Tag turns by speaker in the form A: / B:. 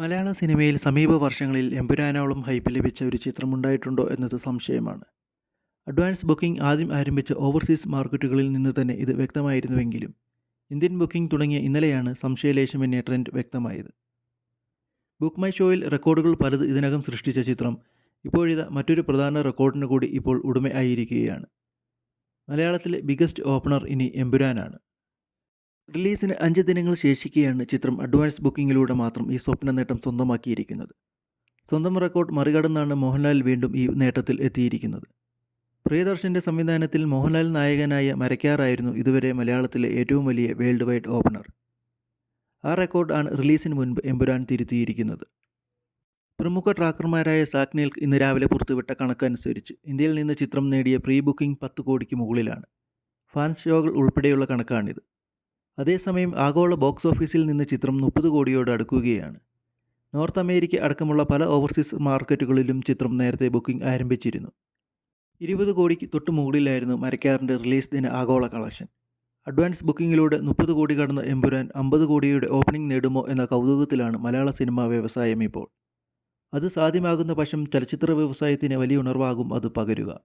A: മലയാള സിനിമയിൽ സമീപ വർഷങ്ങളിൽ എമ്പുരാനോളം ഹൈപ്പ് ലഭിച്ച ഒരു ചിത്രമുണ്ടായിട്ടുണ്ടോ എന്നത് സംശയമാണ്. അഡ്വാൻസ് ബുക്കിംഗ് ആദ്യം ആരംഭിച്ച ഓവർസീസ് മാർക്കറ്റുകളിൽ നിന്ന് തന്നെ ഇത് വ്യക്തമായിരുന്നുവെങ്കിലും ഇന്ത്യൻ ബുക്കിംഗ് തുടങ്ങിയ ഇന്നലെയാണ് സംശയലേശം സംശയലേശമെന്ന ട്രെൻഡ് വ്യക്തമായത്. ബുക്ക് മൈ ഷോയിൽ റെക്കോർഡുകൾ പലത് ഇതിനകം സൃഷ്ടിച്ച ചിത്രം ഇപ്പോഴിത മറ്റൊരു പ്രധാന റെക്കോർഡിന് കൂടി ഇപ്പോൾ ഉടമയായിരിക്കുകയാണ്. മലയാളത്തിലെ ബിഗസ്റ്റ് ഓപ്പണർ ഇനി എമ്പുരാനാണ്. റിലീസിന് അഞ്ച് ദിനങ്ങൾ ശേഷിക്കെയാണ് ചിത്രം അഡ്വാൻസ് ബുക്കിങ്ങിലൂടെ മാത്രം ഈ സ്വപ്ന നേട്ടം സ്വന്തമാക്കിയിരിക്കുന്നത്. സ്വന്തം റെക്കോർഡ് മറികടന്നാണ് മോഹൻലാൽ വീണ്ടും ഈ നേട്ടത്തിൽ എത്തിയിരിക്കുന്നത്. പ്രിയദർശന്റെ സംവിധാനത്തിൽ മോഹൻലാൽ നായകനായ മരക്കാറായിരുന്നു ഇതുവരെ മലയാളത്തിലെ ഏറ്റവും വലിയ വേൾഡ് വൈഡ് ഓപ്പണർ. ആ റെക്കോർഡ് ആണ് റിലീസിന് മുൻപ് എമ്പുരാൻ തിരുത്തിയിരിക്കുന്നത്. പ്രമുഖ ട്രാക്കർമാരായ സാക്നിൽ ഇന്ന് രാവിലെ പുറത്തുവിട്ട കണക്കനുസരിച്ച് ഇന്ത്യയിൽ നിന്ന് ചിത്രം നേടിയ പ്രീ ബുക്കിംഗ് പത്ത് കോടിക്ക് മുകളിലാണ്. ഫാൻസ് ഷോകൾ ഉൾപ്പെടെയുള്ള കണക്കാണിത്. അതേസമയം ആഗോള ബോക്സ് ഓഫീസിൽ നിന്ന് ചിത്രം മുപ്പത് കോടിയോട് അടുക്കുകയാണ്. നോർത്ത് അമേരിക്ക അടക്കമുള്ള പല ഓവർസീസ് മാർക്കറ്റുകളിലും ചിത്രം നേരത്തെ ബുക്കിംഗ് ആരംഭിച്ചിരുന്നു. ഇരുപത് കോടിക്ക് തൊട്ട് മുകളിലായിരുന്നു മരക്കാറിന്റെ റിലീസ് ദിന ആഗോള കളക്ഷൻ. അഡ്വാൻസ് ബുക്കിങ്ങിലൂടെ മുപ്പത് കോടി കടന്ന എമ്പുരാൻ അമ്പത് കോടിയുടെ ഓപ്പണിംഗ് നേടുമോ എന്ന കൗതുകത്തിലാണ് മലയാള സിനിമാ വ്യവസായം ഇപ്പോൾ. അത് സാധ്യമാകുന്ന പക്ഷം ചലച്ചിത്ര വ്യവസായത്തിന് വലിയ ഉണർവാകും അത് പകരുക.